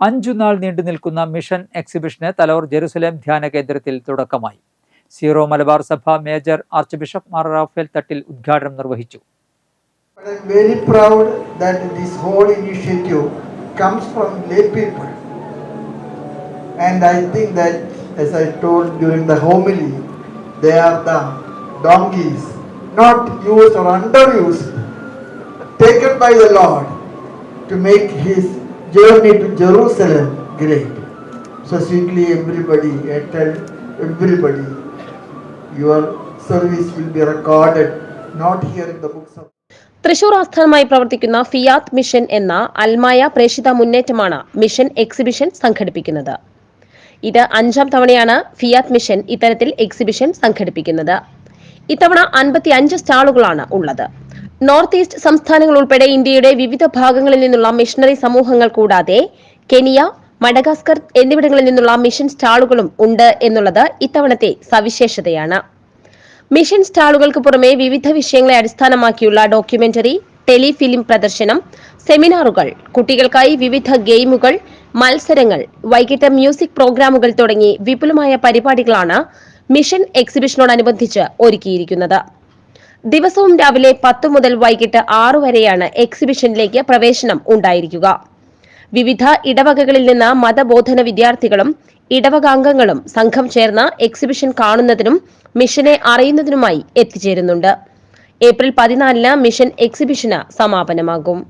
അഞ്ചു നാൾ നീണ്ടു നിൽക്കുന്ന മിഷൻ എക്സിബിഷന് തലവൂർ ജെറുസലേം ധ്യാന കേന്ദ്രത്തിൽ തുടക്കമായി. സീറോ മലബാർ സഭ major archbishop Mar Raphael Thattil ഉദ്ഘാടനം നിർവഹിച്ചു. to make his journey to Jerusalem great. So, sweetly, everybody, I tell everybody, your service will be recorded, not here in the books of Thrissur ആസ്ഥാനമായി പ്രവർത്തിക്കുന്ന ഫിയാത്ത് മിഷൻ എന്ന അൽമായ പ്രേഷിത മുന്നേറ്റമാണ് മിഷൻ എക്സിബിഷൻ സംഘടിപ്പിക്കുന്നത്. ഇത് അഞ്ചാം തവണയാണ് ഫിയാത്ത് മിഷൻ ഇത്തരത്തിൽ എക്സിബിഷൻ സംഘടിപ്പിക്കുന്നത്. ഇത്തവണ അൻപത്തി അഞ്ച് സ്റ്റാളുകളാണ് ഉള്ളത്. നോർത്ത് ഈസ്റ്റ് സംസ്ഥാനങ്ങൾ ഉൾപ്പെടെ ഇന്ത്യയുടെ വിവിധ ഭാഗങ്ങളിൽ നിന്നുള്ള മിഷണറി സമൂഹങ്ങൾ കൂടാതെ കെനിയ മഡഗാസ്കർ എന്നിവിടങ്ങളിൽ നിന്നുള്ള മിഷൻ സ്റ്റാളുകളും ഉണ്ട് എന്നുള്ളത് ഇത്തവണത്തെ സവിശേഷതയാണ്. മിഷൻ സ്റ്റാളുകൾക്ക് പുറമെ വിവിധ വിഷയങ്ങളെ അടിസ്ഥാനമാക്കിയുള്ള ഡോക്യുമെന്ററി ടെലിഫിലിം പ്രദർശനം സെമിനാറുകൾ കുട്ടികൾക്കായി വിവിധ ഗെയിമുകൾ മത്സരങ്ങൾ വൈകിട്ട് മ്യൂസിക് പ്രോഗ്രാമുകൾ തുടങ്ങി വിപുലമായ പരിപാടികളാണ് മിഷൻ എക്സിബിഷനോടനുബന്ധിച്ച് ഒരുക്കിയിരിക്കുന്നത്. ദിവസവും രാവിലെ പത്ത് മുതൽ വൈകിട്ട് ആറു വരെയാണ് എക്സിബിഷനിലേക്ക് പ്രവേശനം ഉണ്ടായിരിക്കുക. വിവിധ ഇടവകകളിൽ നിന്ന് മതബോധന വിദ്യാർത്ഥികളും ഇടവകാംഗങ്ങളും സംഘം ചേർന്ന് എക്സിബിഷൻ കാണുന്നതിനും മിഷനെ അറിയുന്നതിനുമായി എത്തിച്ചേരുന്നുണ്ട്. ഏപ്രിൽ പതിനാലിന് മിഷൻ എക്സിബിഷന് സമാപനമാകും.